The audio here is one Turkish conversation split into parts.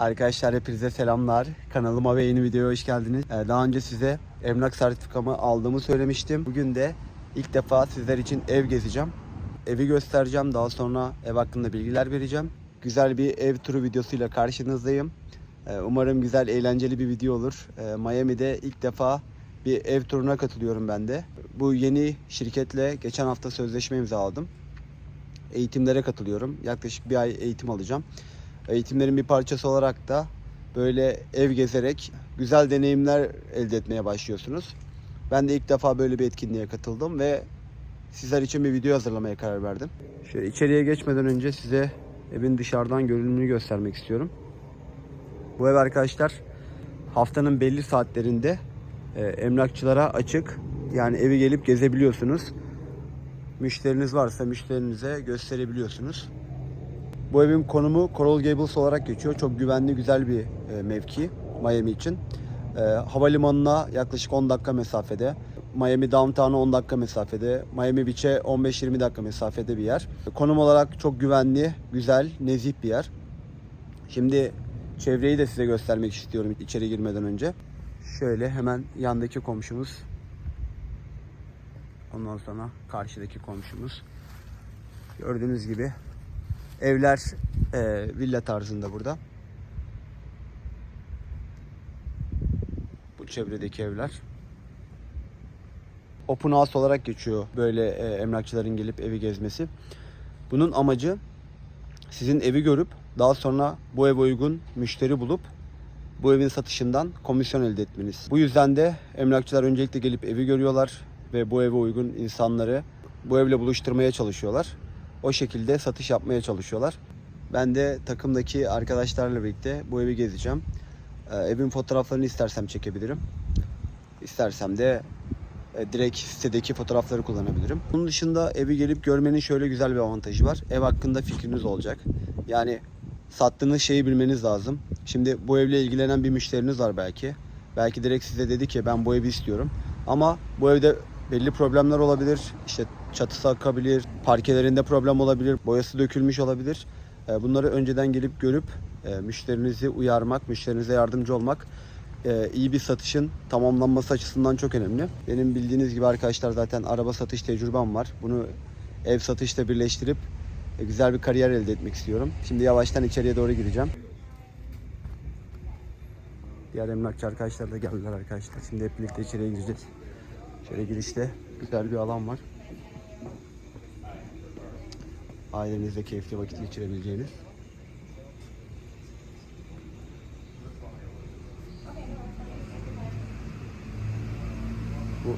Arkadaşlar hepinize selamlar. Kanalıma ve yeni videoya hoş geldiniz. Ee, Daha önce size emlak sertifikamı aldığımı söylemiştim. Bugün de ilk defa sizler için ev gezeceğim. Evi göstereceğim. Daha sonra ev hakkında bilgiler vereceğim. Güzel bir ev turu videosuyla karşınızdayım. Ee, Umarım güzel, eğlenceli bir video olur. Ee, Miami'de ilk defa bir ev turuna katılıyorum ben de. Bu yeni şirketle geçen hafta sözleşme imzaladım. Eğitimlere katılıyorum. Yaklaşık bir ay eğitim alacağım. Eğitimlerin bir parçası olarak da böyle ev gezerek güzel deneyimler elde etmeye başlıyorsunuz. Ben de ilk defa böyle bir etkinliğe katıldım ve sizler için bir video hazırlamaya karar verdim. Şöyle içeriye geçmeden önce size evin dışarıdan görünümünü göstermek istiyorum. Bu ev arkadaşlar haftanın belli saatlerinde e, emlakçılara açık. Yani evi gelip gezebiliyorsunuz. Müşteriniz varsa müşterinize gösterebiliyorsunuz. Bu evin konumu Coral Gables olarak geçiyor. Çok güvenli, güzel bir e, mevki Miami için. E, havalimanına yaklaşık 10 dakika mesafede. Miami Downtown'a 10 dakika mesafede. Miami Beach'e 15-20 dakika mesafede bir yer. Konum olarak çok güvenli, güzel, nezih bir yer. Şimdi çevreyi de size göstermek istiyorum içeri girmeden önce. Şöyle hemen yandaki komşumuz. Ondan sonra karşıdaki komşumuz. Gördüğünüz gibi evler e, villa tarzında burada. Bu çevredeki evler. Open house olarak geçiyor böyle e, emlakçıların gelip evi gezmesi. Bunun amacı sizin evi görüp daha sonra bu eve uygun müşteri bulup bu evin satışından komisyon elde etmeniz. Bu yüzden de emlakçılar öncelikle gelip evi görüyorlar ve bu eve uygun insanları bu evle buluşturmaya çalışıyorlar. O şekilde satış yapmaya çalışıyorlar. Ben de takımdaki arkadaşlarla birlikte bu evi gezeceğim. Ee, evin fotoğraflarını istersem çekebilirim. İstersem de e, direkt sitedeki fotoğrafları kullanabilirim. Bunun dışında evi gelip görmenin şöyle güzel bir avantajı var. Ev hakkında fikriniz olacak. Yani sattığınız şeyi bilmeniz lazım. Şimdi bu evle ilgilenen bir müşteriniz var belki. Belki direkt size dedi ki ben bu evi istiyorum. Ama bu evde belli problemler olabilir. İşte çatısı akabilir, parkelerinde problem olabilir, boyası dökülmüş olabilir. E, Bunları önceden gelip görüp e, müşterinizi uyarmak, müşterinize yardımcı olmak e, iyi bir satışın tamamlanması açısından çok önemli. Benim bildiğiniz gibi arkadaşlar zaten araba satış tecrübem var. Bunu ev satışla birleştirip güzel bir kariyer elde etmek istiyorum. Şimdi yavaştan içeriye doğru gireceğim. Diğer emlakçı arkadaşlar da geldiler arkadaşlar. Şimdi hep birlikte içeriye gireceğiz. Şöyle girişte güzel bir alan var. Ailenizle keyifli vakit geçirebileceğiniz. Bu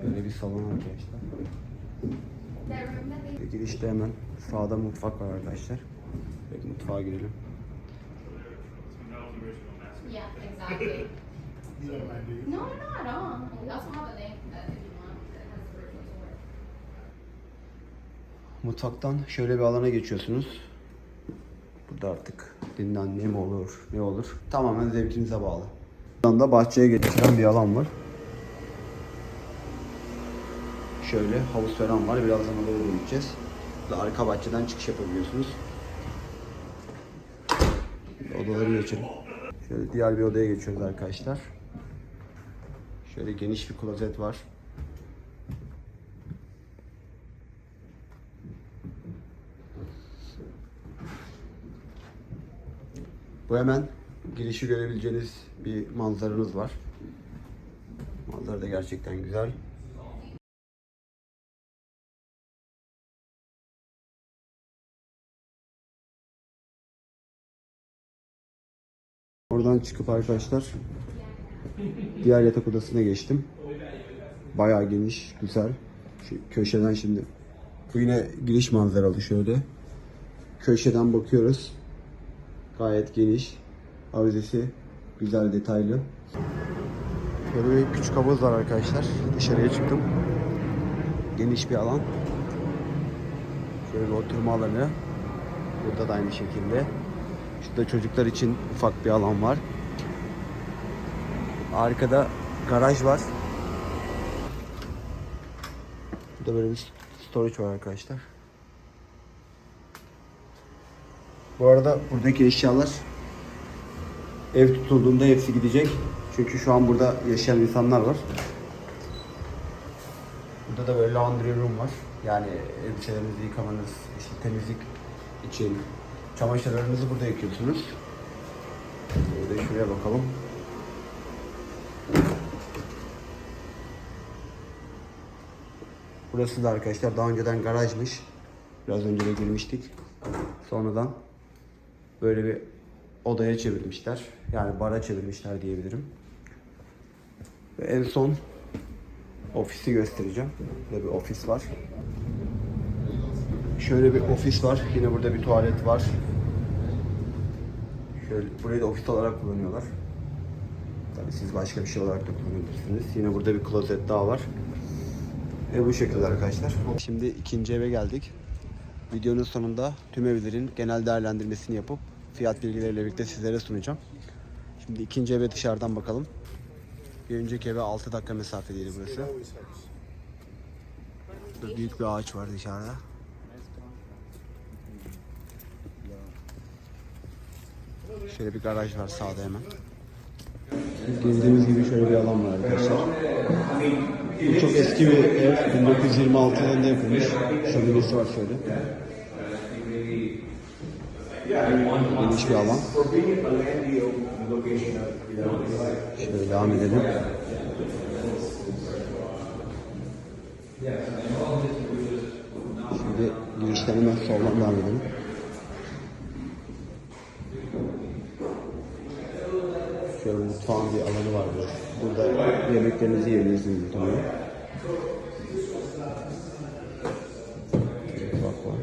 Şöyle bir salon arkadaşlar. Girişte hemen sağda mutfak var arkadaşlar. Evet, mutfağa girelim. Yeah, exactly. No, not at all. We also have a link that if you want that has the virtual tour. Mutfaktan şöyle bir alana geçiyorsunuz. Burada artık dinlenme mi olur, ne olur. Tamamen zevkinize bağlı. Buradan da bahçeye geçiren bir alan var. Şöyle havuz falan var. Birazdan oraya doğru gideceğiz. Burada arka bahçeden çıkış yapabiliyorsunuz. Odaları geçelim. Şöyle diğer bir odaya geçiyoruz arkadaşlar. Şöyle geniş bir klozet var. Bu hemen girişi görebileceğiniz bir manzaranız var. Manzara da gerçekten güzel. Oradan çıkıp arkadaşlar diğer yatak odasına geçtim. Bayağı geniş, güzel. Şu köşeden şimdi. Bu yine giriş manzaralı şöyle. Köşeden bakıyoruz. Gayet geniş. Avizesi güzel detaylı. Şöyle bir küçük havuz var arkadaşlar. Dışarıya çıktım. Geniş bir alan. Şöyle oturma alanı. Burada da aynı şekilde. Şurada çocuklar için ufak bir alan var. Arkada garaj var. Burada böyle bir storage var arkadaşlar. Bu arada buradaki eşyalar ev tutulduğunda hepsi gidecek. Çünkü şu an burada yaşayan insanlar var. Burada da böyle laundry room var. Yani elbiselerinizi yıkamanız, işte temizlik için çamaşırlarınızı burada yıkıyorsunuz. Burada şuraya bakalım. Burası da arkadaşlar daha önceden garajmış. Biraz önce de girmiştik. Sonradan böyle bir odaya çevirmişler. Yani bara çevirmişler diyebilirim. Ve en son ofisi göstereceğim. Burada bir ofis var. Şöyle bir ofis var. Yine burada bir tuvalet var. Şöyle burayı da ofis olarak kullanıyorlar. Tabii siz başka bir şey olarak da kullanabilirsiniz. Yine burada bir klozet daha var. Ve bu şekilde arkadaşlar. Şimdi ikinci eve geldik. Videonun sonunda tüm evlerin genel değerlendirmesini yapıp fiyat bilgileriyle birlikte sizlere sunacağım. Şimdi ikinci eve dışarıdan bakalım. Bir önceki eve 6 dakika mesafedeydi burası. Burada büyük bir ağaç var dışarıda. Şöyle bir garaj var sağda hemen. Girdiğimiz gibi şöyle bir alan var arkadaşlar. Bu çok eski bir ev. 1926 yılında yapılmış. Şöminesi var şöyle. Geniş bir alan. Şöyle devam edelim. Şimdi girişten hemen soldan devam edelim. Mutfağın bir alanı var burada. Burada yemeklerinizi yiyebilirsiniz muhtemelen. Mutfak var.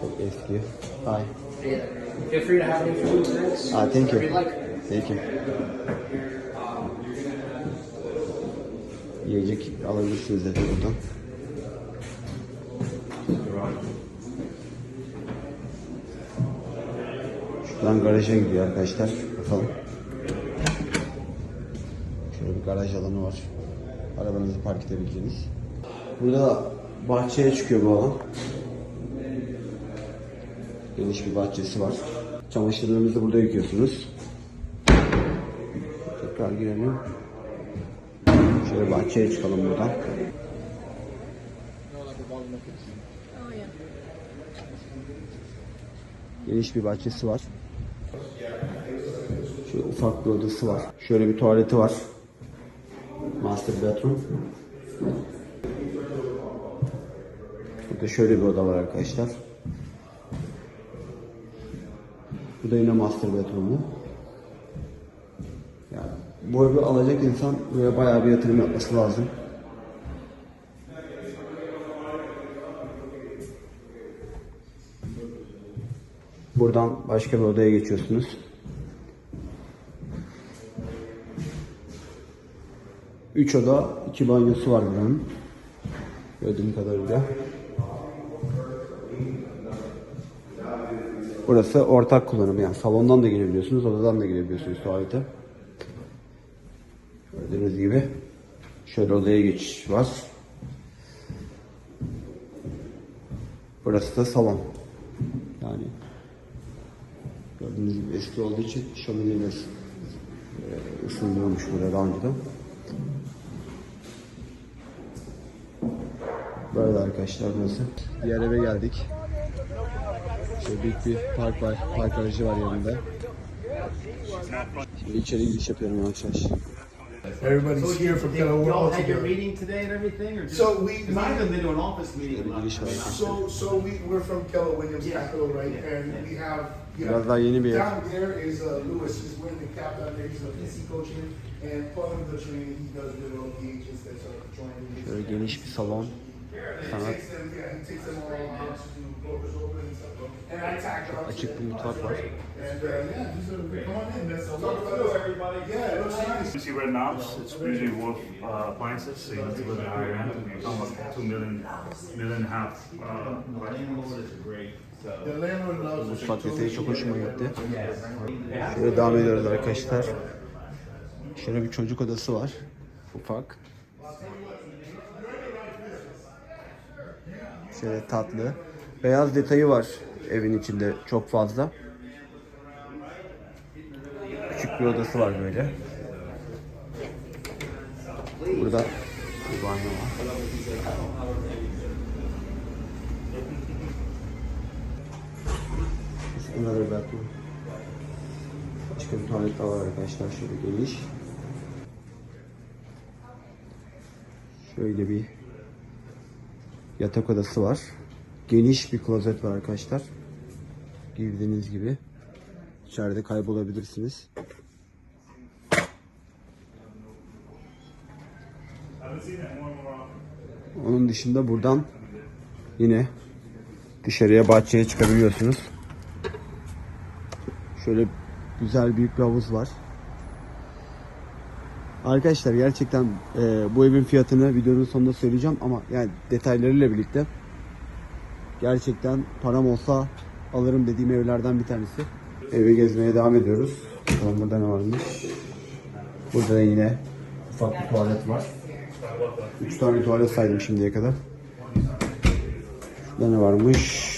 Çok eski. Hi. Feel free to have any food drinks. Ah, thank you. Thank you. Yiyecek alabilirsiniz de buradan. Şuradan garaja gidiyor arkadaşlar. Bakalım. Şöyle bir garaj alanı var. Arabanızı park edebileceğiniz. Burada da bahçeye çıkıyor bu alan. Geniş bir bahçesi var. Çamaşırlarınızı burada yıkıyorsunuz. Tekrar girelim. Şöyle bahçeye çıkalım buradan. Geniş bir bahçesi var. Ufak bir odası var. Şöyle bir tuvaleti var. Master bedroom. Burada şöyle bir oda var arkadaşlar. Bu da yine master bedroom'u. Yani bu evi alacak insan buraya bayağı bir yatırım yapması lazım. Buradan başka bir odaya geçiyorsunuz. Üç oda, iki banyosu var buranın. Gördüğüm kadarıyla. Burası ortak kullanım yani salondan da girebiliyorsunuz, odadan da girebiliyorsunuz tuvalete. Gördüğünüz gibi şöyle odaya geçiş var. Burası da salon. Yani gördüğünüz gibi eski olduğu için şömineyle ısınıyormuş burada daha önceden. Böyle arkadaşlar burası. Diğer eve geldik. Şöyle büyük bir park var. Park aracı var yanında. Şimdi içeri giriş yapıyorum yavaş. Everybody's here from Keller. We're all had your meeting today and everything, or just? So we- I haven't been to an office meeting. Arkadaşlar. So, so we, we're from Keller Williams Capital, right? And we have, yeah. Biraz daha yeni bir. Down there is uh, Lewis, he's winning the cap down there, he's a PC coaching. And part of the training he does with all the agents that are joining. Şöyle geniş bir salon. Sanat açık bir mutfak var. You see right now, it's usually worth uh, appliances, so you need to go to the higher end. You're talking about two million, million and a half. Uh, The landlord loves the Mutfak detayı çok hoşuma gitti. Şöyle devam ediyoruz arkadaşlar. Şöyle bir çocuk odası var. Ufak. Şöyle tatlı. Beyaz detayı var evin içinde çok fazla. Küçük bir odası var böyle. Burada bir banyo var. Another bathroom. Başka bir tuvalet daha var arkadaşlar. Şöyle geniş. Şöyle bir yatak odası var. Geniş bir klozet var arkadaşlar. Girdiğiniz gibi. İçeride kaybolabilirsiniz. Onun dışında buradan yine dışarıya bahçeye çıkabiliyorsunuz. Şöyle güzel büyük bir havuz var. Arkadaşlar gerçekten e, bu evin fiyatını videonun sonunda söyleyeceğim ama yani detaylarıyla birlikte gerçekten param olsa alırım dediğim evlerden bir tanesi. Evi gezmeye devam ediyoruz. Bakalım burada ne varmış. Burada da yine ufak bir tuvalet var. 3 tane tuvalet saydım şimdiye kadar. Şurada ne varmış?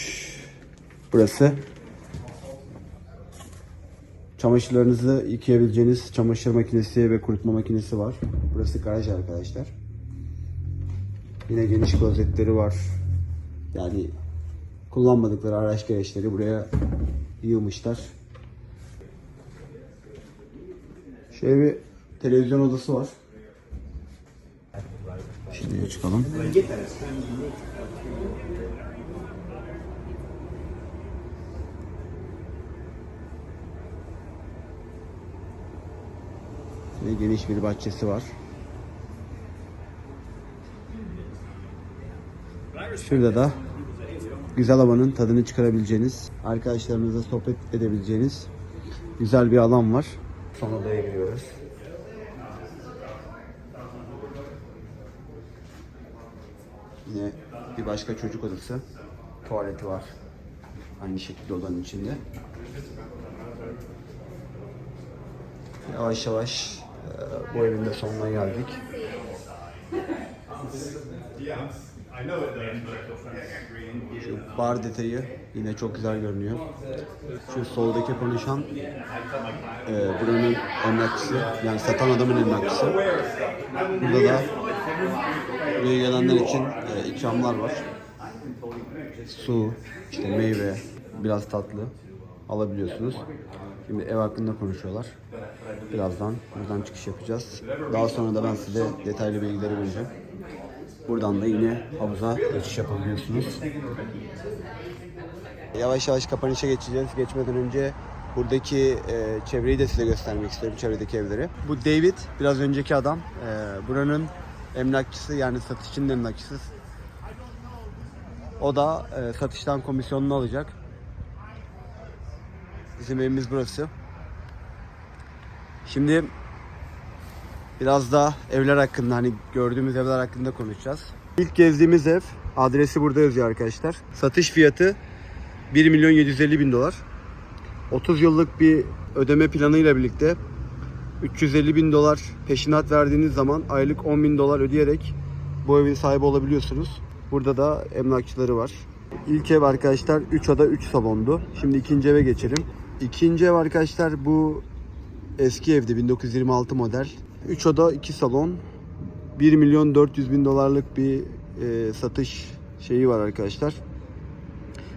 Burası Çamaşırlarınızı yıkayabileceğiniz çamaşır makinesi ve kurutma makinesi var. Burası garaj arkadaşlar. Yine geniş klozetleri var. Yani kullanmadıkları araç gereçleri buraya yığmışlar. Şöyle bir televizyon odası var. Şimdi çıkalım. Ve geniş bir bahçesi var. Şurada da güzel havanın tadını çıkarabileceğiniz, arkadaşlarınızla sohbet edebileceğiniz güzel bir alan var. Son odaya giriyoruz. Yine bir başka çocuk odası. Tuvaleti var. Aynı şekilde odanın içinde. Yavaş yavaş bu evin de sonuna geldik. Şu bar detayı yine çok güzel görünüyor. Şu soldaki konuşan e, buranın emlakçısı yani satan adamın emlakçısı. Burada da buraya gelenler için e, ikramlar var. Su, işte meyve, biraz tatlı alabiliyorsunuz. Şimdi ev hakkında konuşuyorlar. Birazdan buradan çıkış yapacağız. Daha sonra da ben size detaylı bilgileri vereceğim. Buradan da yine havuza geçiş yapabiliyorsunuz. Yavaş yavaş kapanışa geçeceğiz. Geçmeden önce buradaki e, çevreyi de size göstermek istiyorum. Çevredeki evleri. Bu David, biraz önceki adam. E, buranın emlakçısı yani satışçının emlakçısı. O da e, satıştan komisyonunu alacak. Bizim evimiz burası. Şimdi biraz da evler hakkında hani gördüğümüz evler hakkında konuşacağız. İlk gezdiğimiz ev adresi burada yazıyor arkadaşlar. Satış fiyatı 1 milyon 750 bin dolar. 30 yıllık bir ödeme planıyla birlikte 350 bin dolar peşinat verdiğiniz zaman aylık 10 bin dolar ödeyerek bu evin sahibi olabiliyorsunuz. Burada da emlakçıları var. İlk ev arkadaşlar 3 oda 3 salondu. Şimdi ikinci eve geçelim. İkinci ev arkadaşlar bu eski evdi 1926 model. 3 oda 2 salon. 1 milyon 400 bin dolarlık bir e, satış şeyi var arkadaşlar.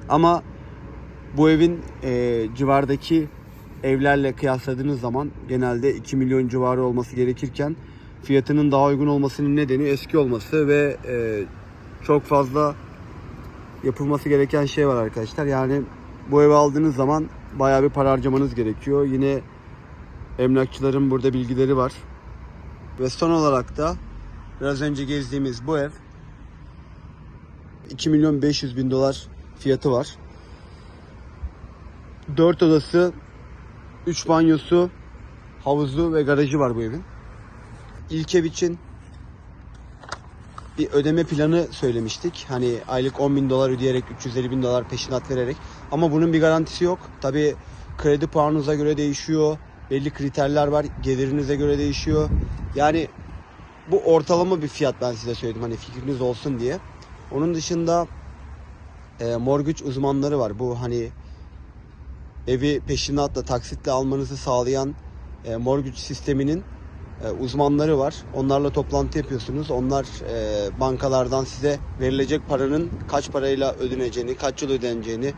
Ama bu evin e, civardaki evlerle kıyasladığınız zaman genelde 2 milyon civarı olması gerekirken fiyatının daha uygun olmasının nedeni eski olması ve e, çok fazla yapılması gereken şey var arkadaşlar. Yani bu evi aldığınız zaman bayağı bir para harcamanız gerekiyor. Yine emlakçıların burada bilgileri var. Ve son olarak da biraz önce gezdiğimiz bu ev 2 milyon 500 bin dolar fiyatı var. 4 odası, 3 banyosu, havuzu ve garajı var bu evin. İlk ev için bir ödeme planı söylemiştik. Hani aylık 10 bin dolar ödeyerek 350 bin dolar peşinat vererek. Ama bunun bir garantisi yok. Tabi kredi puanınıza göre değişiyor. Belli kriterler var. Gelirinize göre değişiyor. Yani bu ortalama bir fiyat ben size söyledim hani fikriniz olsun diye. Onun dışında e, mortgage uzmanları var. Bu hani evi peşinatla taksitle almanızı sağlayan e, mortgage sisteminin uzmanları var. Onlarla toplantı yapıyorsunuz. Onlar e, bankalardan size verilecek paranın kaç parayla ödeneceğini, kaç yıl ödeneceğini,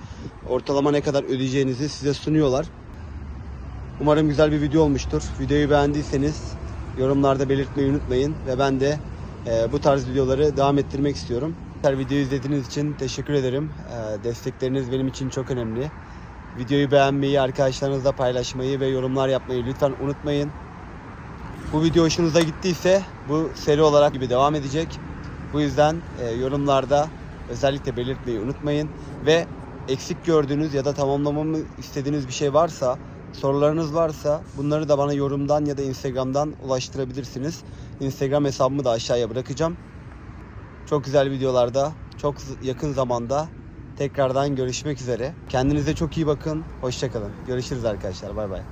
ortalama ne kadar ödeyeceğinizi size sunuyorlar. Umarım güzel bir video olmuştur. Videoyu beğendiyseniz yorumlarda belirtmeyi unutmayın ve ben de e, bu tarz videoları devam ettirmek istiyorum. Her videoyu izlediğiniz için teşekkür ederim. E, destekleriniz benim için çok önemli. Videoyu beğenmeyi, arkadaşlarınızla paylaşmayı ve yorumlar yapmayı lütfen unutmayın. Bu video hoşunuza gittiyse bu seri olarak gibi devam edecek. Bu yüzden e, yorumlarda özellikle belirtmeyi unutmayın ve eksik gördüğünüz ya da tamamlamamı istediğiniz bir şey varsa, sorularınız varsa bunları da bana yorumdan ya da Instagram'dan ulaştırabilirsiniz. Instagram hesabımı da aşağıya bırakacağım. Çok güzel videolarda, çok yakın zamanda tekrardan görüşmek üzere. Kendinize çok iyi bakın. Hoşçakalın. Görüşürüz arkadaşlar. Bay bay.